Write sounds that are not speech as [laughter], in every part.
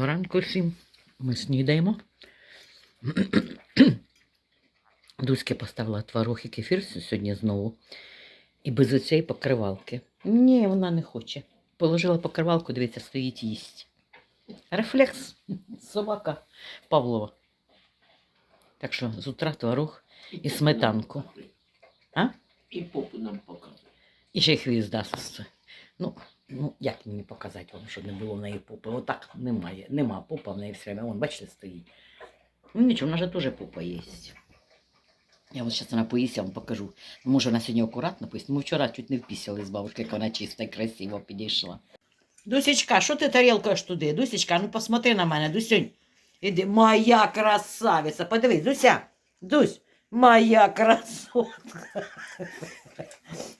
Ранку всім ми снідаємо. [clears throat] Дуська поставила творог і кефір сьогодні знову. І без оцієї покривалки. Ні, вона не хоче. Положила покривалку, дивіться, стоїть їсть. Рефлекс. Собака Павлова. Так що з утра творог і сметанку. А? І попу нам показує. І ще хвіст дасть. Ну, ну, як мені показати вам, щоб не було в неї попи? Отак немає. Нема попа в неї все время. Вон, бачите, стоїть. Ну нічого, вона же теж попа є. Я от зараз вона поїсть, я вам покажу. Може, вона сьогодні акуратно поїсть. Ми вчора чуть не впісяли з бабушкою, як вона чиста і красиво підійшла. Дусечка, що ти тарілкаєш туди? Дусечка, ну посмотри на мене, Дусюнь. Іди, моя красавиця. Подивись, Дуся, Дусь, моя красотка.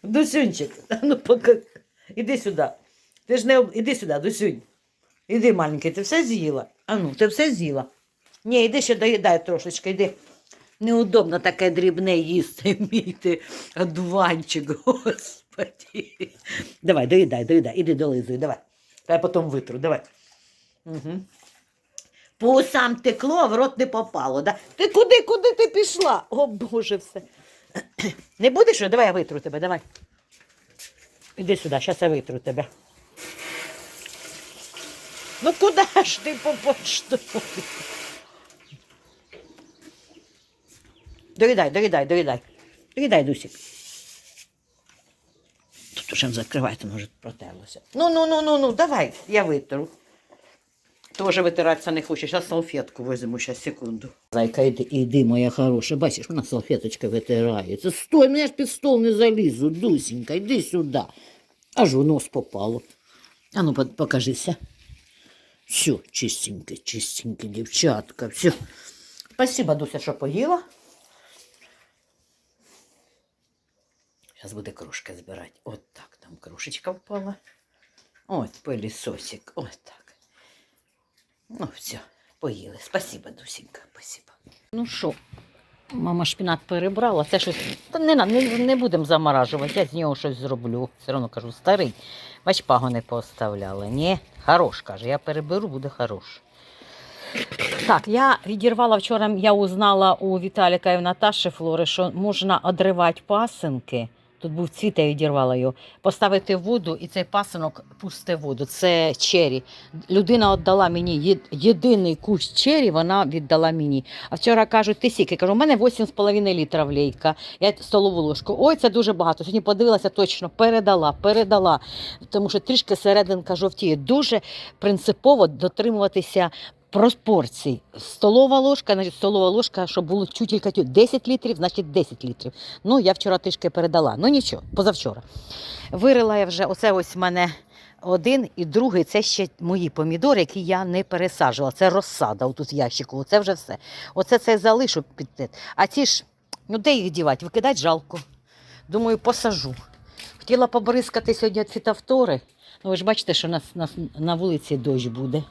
Дусюнчик, ну пока. Іди сюди. Ти ж не іди сюди, Дусюнь. Іди, маленький, ти все з'їла? А ну, ти все з'їла. Ні, іди ще доїдай трошечки, іди. Неудобно таке дрібне їсти, [laughs] мій ти одуванчик, [laughs] господи. Давай, доїдай, доїдай, іди долизуй, давай. Та я потім витру, давай. Угу. По усам текло, а в рот не попало. Да? Ти куди, куди ти пішла? О, Боже, все. [clears throat] Не будеш? Давай я витру тебе, давай. Іди сюди, зараз я витру тебе. Ну куди ж ти по пошту? Доїдай, доїдай, доїдай. Доїдай, Дусік. Тут уже закривайте, може, протерлося. Ну, ну, ну, ну, ну, давай, я витру. Тоже витиратися не хоче. Зараз салфетку візьму, зараз секунду. Зайка, іди, іди, моя хороша. Бачиш, вона салфеточка витирається. Стой, мене ж під стол не залізу, Дусінька, іди сюди. Аж у нос попало. А ну, покажися. Все, чистеньке, чистеньке, дівчатка, все. Спасибо, Дуся, що поїла. Зараз буде кружка збирати. От так, там кружечка впала. От пилісосик, от так. Ну, все, поїли. Спасибо, Дусенька, спасибо. Ну що, мама шпінат перебрала. Це щось. Та не, не, не будемо заморажувати, я з нього щось зроблю. Все одно кажу, старий. Бач, пагони поставляли. Ні, хорош, каже, я переберу, буде хорош. Так, я відірвала вчора, я узнала у Віталіка і в Наташі Флори, що можна одривати пасинки. Тут був цвіт, я відірвала його, поставити воду, і цей пасинок пусте воду. Це чері. Людина віддала мені єдиний кущ чері, вона віддала мені. А вчора кажуть, ти сіки. Кажу, у мене 8,5 літра влейка. Я столову ложку. Ой, це дуже багато. Сьогодні подивилася точно, передала, передала. Тому що трішки серединка жовтіє. Дуже принципово дотримуватися пропорцій. Столова ложка, значить столова ложка, щоб було тютілька тю 10 літрів, значить 10 літрів. Ну, я вчора трішки передала. Ну нічого, позавчора. Вирила я вже, оце ось в мене один і другий, це ще мої помідори, які я не пересаджувала. Це розсада отут ящику, це вже все. Оце це залишу під. А ці ж, ну де їх дівати? Викидати жалко. Думаю, посажу. Хотіла побризкати сьогодні фітофтори. Ну, ви ж бачите, що на, на, на вулиці дощ буде.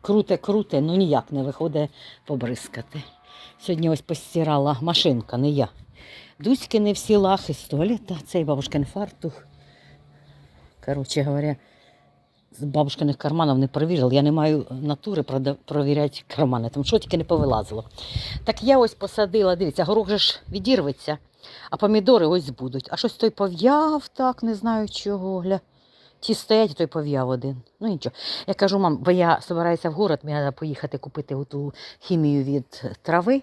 Круте, круте, ну ніяк не виходить побризкати. Сьогодні ось постирала машинка, не я. Дуськи не всі лахи з туалета, цей бабушкин фартух. Коротше говоря, з бабушкиних карманів не перевірила. Я не маю натури провіряти кармани, тому що тільки не повилазило. Так я ось посадила, дивіться, горох же ж відірветься, а помідори ось будуть. А щось той пов'яв так, не знаю чого. Гля. Ті стоять, той пов'яв один. Ну нічого. Я кажу, мам, бо я збираюся в город, мені треба поїхати купити ту хімію від трави.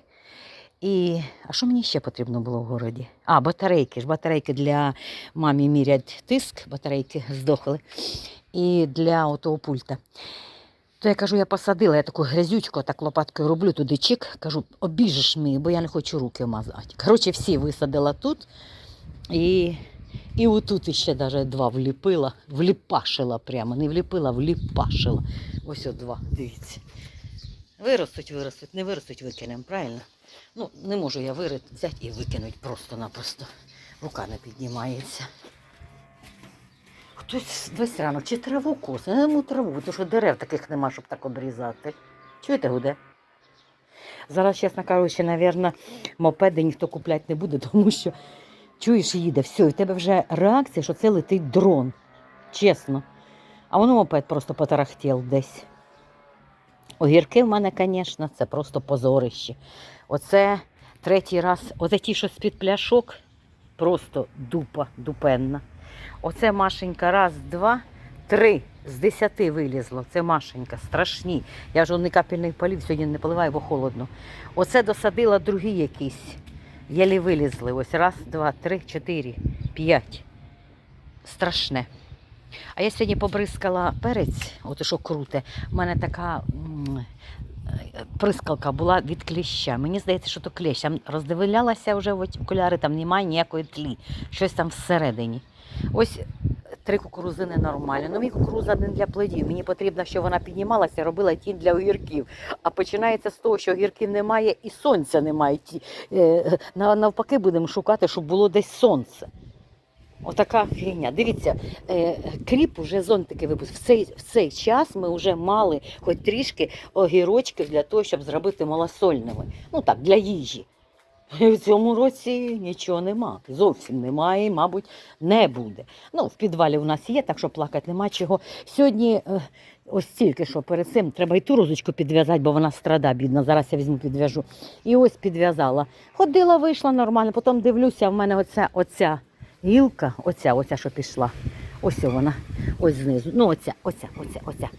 І а що мені ще потрібно було в городі? А, батарейки ж, батарейки для мамі мірять тиск, батарейки здохли. І для того пульта. То я кажу, я посадила, я таку грязючку так лопаткою роблю туди чик, кажу, обіжеш мені, бо я не хочу руки мазати. Коротше, всі висадила тут. І, і отут ще навіть два вліпила, вліпашила прямо, не вліпила, вліпашила. Ось два, дивіться. Виростуть, виростуть, не виростуть, викинемо, правильно? Ну, не можу я вирити, взяти і викинути просто-напросто. Рука не піднімається. Хтось весь ранок чи траву косе, не йому траву, тому що дерев таких нема, щоб так обрізати. Чуєте, гуде? Зараз, чесно кажучи, мабуть, мопеди ніхто купляти не буде, [laughs] тому що чуєш, їде, все, і в тебе вже реакція, що це летить дрон. Чесно. А воно мопед просто потарахтів десь. Огірки в мене, звісно, це просто позорище. Оце третій раз, оце ті, що з-під пляшок, просто дупа, дупенна. Оце Машенька, раз, два, три з десяти вилізло. Це Машенька, страшні. Я ж не капельний полів сьогодні не поливаю, бо холодно. Оце досадила другі якісь. Єлі вилізли. Ось раз, два, три, чотири, п'ять. Страшне. А я сьогодні побризкала перець, от що круте. У мене така е, прискалка була від кліща. Мені здається, що то клещ. Там роздивлялася вже в окуляри, там немає ніякої тлі. Щось там всередині. Ось три кукурузини нормально. Ну, мені кукуруза не для плодів. Мені потрібно, щоб вона піднімалася, робила тінь для огірків. А починається з того, що огірків немає і сонця немає. Е, на- Навпаки, будемо шукати, щоб було десь сонце. Отака фігня. Дивіться, е, кріп уже зонтики випуск. В цей, в цей час ми вже мали хоч трішки огірочків для того, щоб зробити малосольними. Ну так, для їжі. [laughs] В цьому році нічого нема. Зовсім немає, і, мабуть, не буде. Ну, в підвалі у нас є, так що плакати нема чого. Сьогодні, е, ось тільки що перед цим, треба і ту розочку підв'язати, бо вона страда, бідна. Зараз я візьму підв'яжу. І ось підв'язала. Ходила, вийшла нормально, потім дивлюся, в мене оця, оця гілка, оця, оця, що пішла. Ось вона, ось знизу. Ну, оця, оця, оця, оця.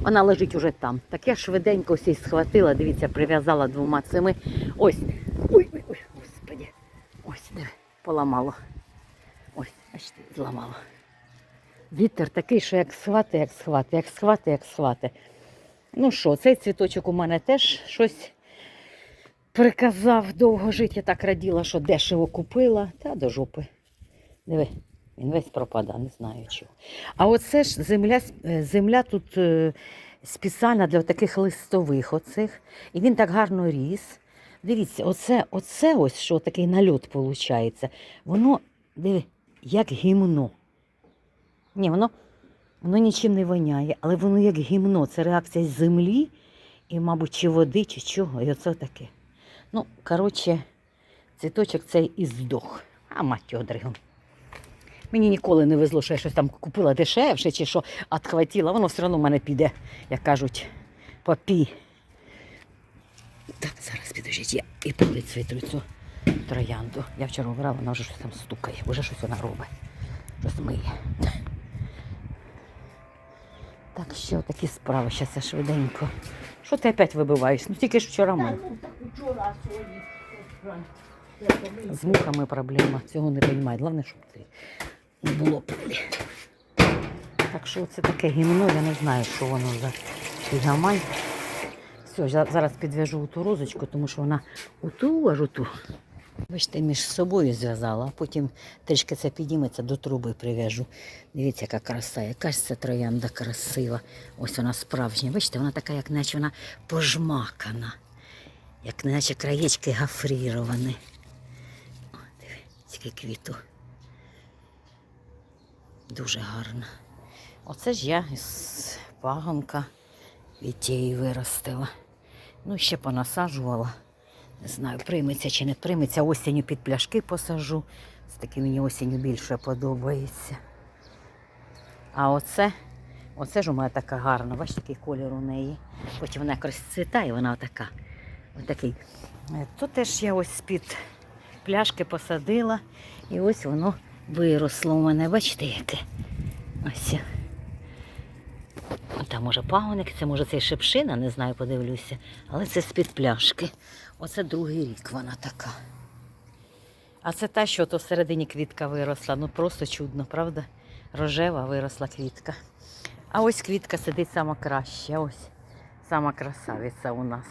Вона лежить уже там. Так я швиденько ось її схватила, дивіться, прив'язала двома цими. Ось. Ой, ой, ой, господи. Ось, диви, поламало. Ось, бачите, зламало. Вітер такий, що як схвати, як схвати, як схвати, як схвати. Ну що, цей цвіточок у мене теж щось приказав довго жити. Я так раділа, що дешево купила. Та до жопи. Диви, він весь пропада, не знаю чого. А оце ж земля, е, земля тут е, спеціальна для таких листових оцих. І він так гарно ріс. Дивіться, оце, оце ось що такий нальот виходить. Воно, диви, як гімно. Ні, воно, воно нічим не воняє, але воно як гімно. Це реакція землі і, мабуть, чи води, чи чого. І оце таке. Ну, коротше, цвіточок цей і здох. А мать його дригом. Мені ніколи не везло, що я щось там купила дешевше чи що відхватила. Воно все одно в мене піде, як кажуть, попі. Так, зараз підождіть, я і полиць цю троянду. Я вчора обрала, вона вже щось там стукає, вже щось вона робить. Щось миє. Так що такі справи, зараз я швиденько. Що ти опять вибиваєш? Ну тільки ж вчора ми. З мухами проблема, цього не розумію. Головне, щоб ти не було пилі. Так що це таке гімно, я не знаю, що воно за фігамай. Все, зараз підв'яжу ту розочку, тому що вона оту аж оту. Бачите, між собою зв'язала, а потім трішки це підніметься, до труби прив'яжу. Дивіться, яка краса, яка ж це троянда красива. Ось вона справжня. Бачите, вона така, як наче вона пожмакана, як наче краєчки гафріровані. О, скільки квіту. Дуже гарно. Оце ж я з пагонка від тієї виростила. Ну, ще понасаджувала. Не знаю, прийметься чи не прийметься. Осінню під пляшки посажу. Це таки мені осінню більше подобається. А оце, оце ж у мене така гарна, бачите, який колір у неї. Потім вона якось цвітає, вона отака. Отакий. Е, То теж я ось з-під пляшки посадила. І ось воно виросло у мене. Бачите, яке? Ось. Там може пагоник, це може цей шипшина, не знаю, подивлюся. Але це з-під пляшки. Оце другий рік вона така. А це та, що то всередині квітка виросла. Ну просто чудно, правда? Рожева виросла квітка. А ось квітка сидить сама краща. Ось сама красавиця у нас.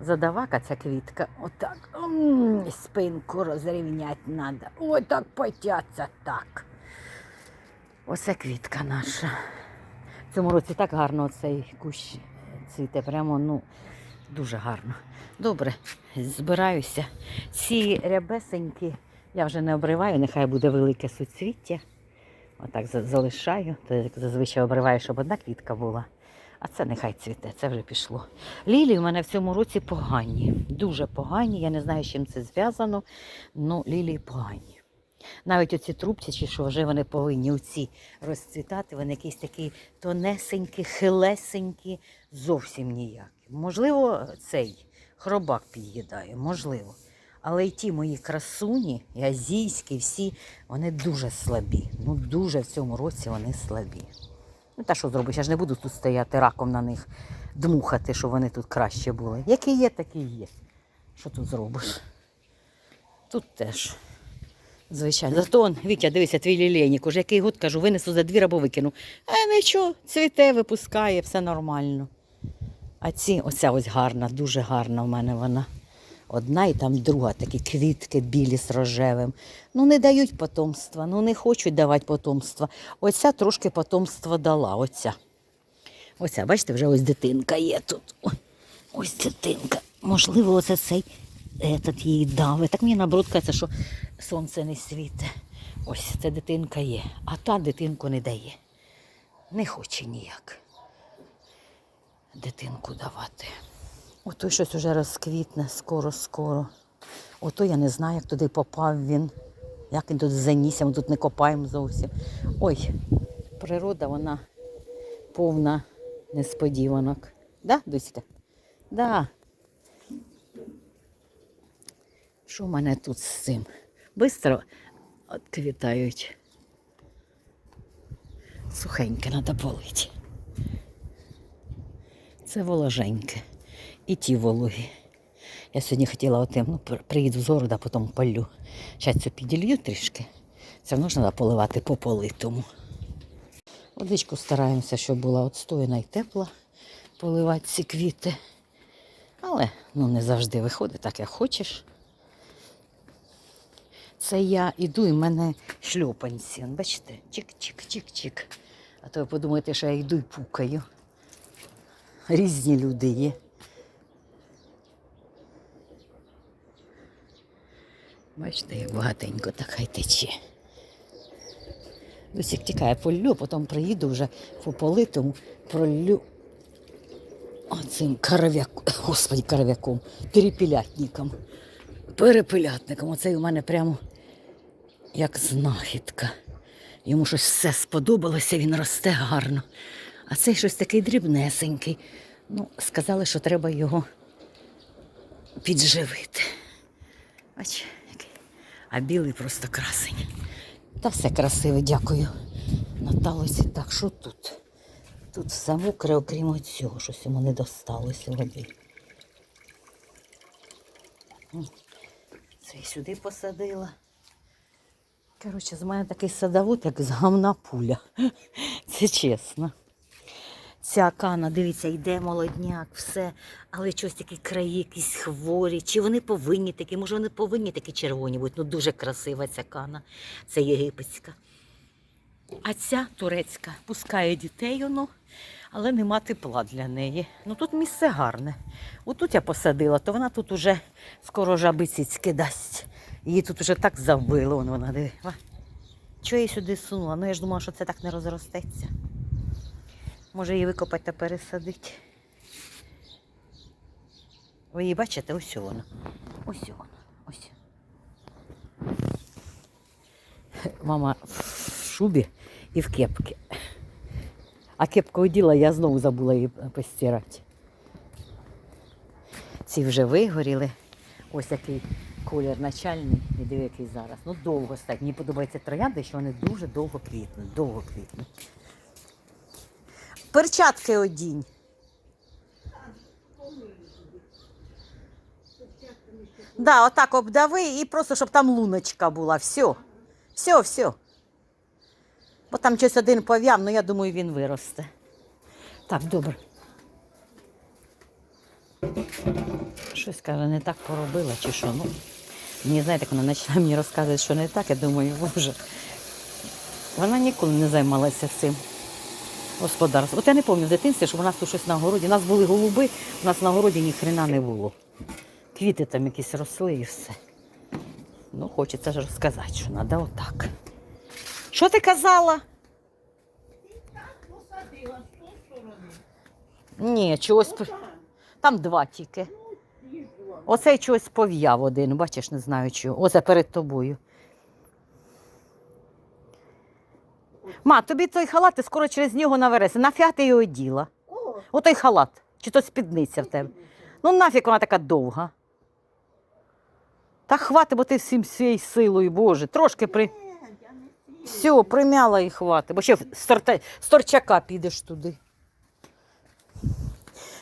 Задавака ця квітка. Отак. Спинку розрівняти треба. Ой, так потяться так. Оце квітка наша. Цьому році так гарно цей кущ цвіте. Прямо ну, дуже гарно. Добре, збираюся. Ці рябесенькі я вже не обриваю, нехай буде велике суцвіття. Отак залишаю. То зазвичай обриваю, щоб одна квітка була. А це нехай цвіте, це вже пішло. Лілії в мене в цьому році погані, дуже погані. Я не знаю, з чим це зв'язано. Ну, лілії погані. Навіть оці трубці, чи що вже вони повинні оці розцвітати, вони якісь такі тонесенькі, хилесенькі, зовсім ніякі. Можливо, цей хробак під'їдає, можливо. Але й ті мої красуні, і азійські, всі, вони дуже слабі. Ну, дуже в цьому році вони слабі. Ну, та що зробиш? Я ж не буду тут стояти раком на них, дмухати, щоб вони тут краще були. Які є, такі є. Що тут зробиш? Тут теж. Звичайно. Зато он, Вітя, дивися, твій лілейник, уже який год кажу, винесу за двір або викину. А нічого, цвіте, випускає, все нормально. А ці, оця ось гарна, дуже гарна в мене вона. Одна і там друга, такі квітки білі з рожевим. Ну, не дають потомства, ну не хочуть давати потомства. Оця трошки потомства дала. Оця. Оця, бачите, вже ось дитинка є тут. Ось дитинка. Можливо, оце цей этот її дави. Так мені наоборот кажеться, що сонце не світе. Ось ця дитинка є, а та дитинку не дає. Не хоче ніяк дитинку давати. Ото щось уже розквітне скоро-скоро. Ото я не знаю, як туди попав він. Як він тут занісся, ми тут не копаємо зовсім. Ой, природа, вона повна несподіванок. Да, Дуська? Да. Що в мене тут з цим? Бистро відквітають. Сухеньке треба полити. Це воложеньке. І ті вологі. Я сьогодні хотіла отим, ну, приїду з города, потім полю. Зараз це піділью трішки. Одно треба поливати по политому. Водичку стараємося, щоб була відстояна і тепла, поливати ці квіти. Але ну, не завжди виходить так, як хочеш. Це я іду і в мене шльопанці. Бачите? Чик-чик-чик-чик. А то ви подумаєте, що я йду і пукаю. Різні люди є. Бачите, як багатенько так хай тече. Досік тікає полю, потім приїду вже по политому, пролю оцим коров'яком, господи, коров'яком, перепілятником. Перепилятником. Оцей у мене прямо як знахідка. Йому щось все сподобалося, він росте гарно. А цей щось такий дрібнесенький. Ну, сказали, що треба його підживити. Бач, який. А білий просто красень. Та все красиве, дякую. Наталосі. Так, що тут? Тут все мокре, окрім цього, щось йому не досталося води. Це і сюди посадила. Коротше, з мене такий садовод, як з гамна пуля. [laughs] Це чесно. Ця кана, дивіться, йде молодняк, все, але щось такі краї якісь хворі. Чи вони повинні такі? Може, вони повинні такі червоні бути. Ну дуже красива ця кана. Це єгипетська. А ця турецька пускає дітей, воно, але нема тепла для неї. Ну тут місце гарне. Отут я посадила, то вона тут уже скоро жабицяцьки дасть. Її тут уже так завбило, вон вона диви. Ва. Чого я її сюди сунула? Ну я ж думала, що це так не розростеться. Може її викопати та пересадити. Ви її бачите? Ось вона. Ось вона. Ось. Мама в шубі і в кепці. А кепку оділа, я знову забула її постирати. Ці вже вигоріли. Ось який колір начальний. І диви, який зараз. Ну довго стать. Мені подобається троянди, що вони дуже довго квітнуть. Довго квітнуть. Перчатки одінь. Да, отак обдави і просто, щоб там луночка була. Все. Все, все. Бо там щось один пов'яв, ну я думаю, він виросте. Так, добре. Щось каже, не так поробила чи що. Ну, мені знаєте, вона почала мені розказувати, що не так, я думаю, боже. Вона ніколи не займалася цим господарством. От я не пам'ятаю в дитинстві, що у нас тут щось на городі. У нас були голуби, у нас на городі ні хрена не було. Квіти там якісь росли і все. Ну, хочеться ж розказати, що треба отак. Що ти казала? Ні, чогось. Там два тільки. Оцей чогось пов'яв один, бачиш, не знаю чого. Оце перед тобою. Ма, тобі той халат, ти скоро через нього навереся. Нафіга ти його діла? Отой халат. Чи то спідниця в тебе? Ну нафіг вона така довга. Та хвати, бо ти всім всією силою, Боже. Трошки при. Все, примяла і хвати, бо ще з, торчака підеш туди.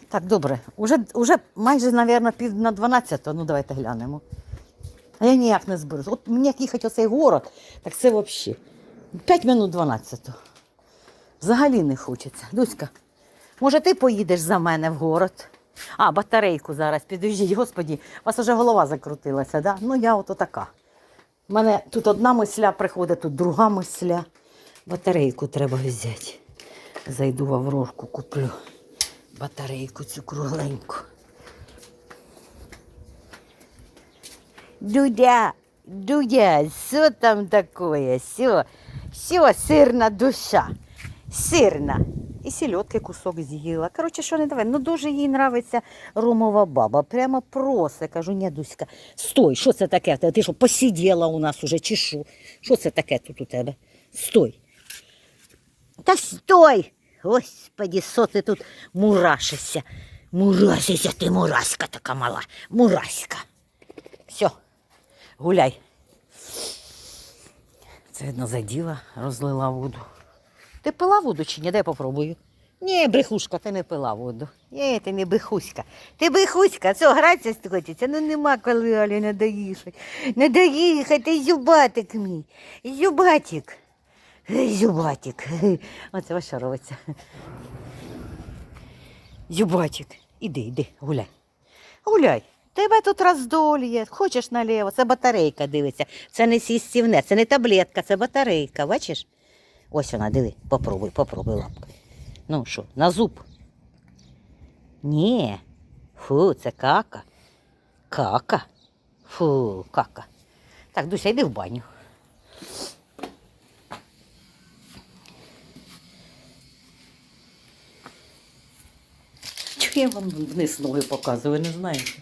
Так, добре. Уже, уже майже, мабуть, пів на 12, ну давайте глянемо. А я ніяк не зберусь. От мені як їхати оцей город, так це взагалі. 5 минут 12. Взагалі не хочеться. Дуська, може ти поїдеш за мене в город? А, батарейку зараз підождіть, господі, у вас вже голова закрутилася, да? Ну я ото така. У мене тут одна мисля приходить, тут друга мисля. Батарейку треба взяти. Зайду в Аврорку, куплю батарейку цю кругленьку. Дудя, Дудя, що там таке? Що? Що, сирна душа? Сирна. І сільотки кусок з'їла. Коротше, що не давай. Ну дуже їй нравиться ромова баба. Прямо просе. Кажу, ні, Дуська, стой, що це таке? Ти що, посиділа у нас уже, чи що? Що це таке тут у тебе? Стой. Та стой! Господи, що ти тут мурашишся? Мурашишся ти, мураська така мала. Мураська. Все, гуляй. Це видно заділа, розлила воду. Ти пила воду чи ні? Дай попробую. Ні, брехушка, ти не пила воду. Ні, ти не брехуська. Ти брехуська, що, гратися хочеться? Ну нема коли, Алі, не доїхати. Не доїхати, ти зюбатик мій. Зюбатик. Зюбатик. Оце що робиться. Зюбатик. Іди, іди, гуляй. Гуляй. Тебе тут роздоліє, хочеш наліво, це батарейка дивиться. Це не сістівне, це не таблетка, це батарейка, бачиш? Ось вона, диви, попробуй, попробуй лапкою. Ну що, на зуб? Ні. Фу, це кака. Кака. Фу, кака. Так, Дуся, йди в баню. Чого я вам вниз ноги показую, не знаєте?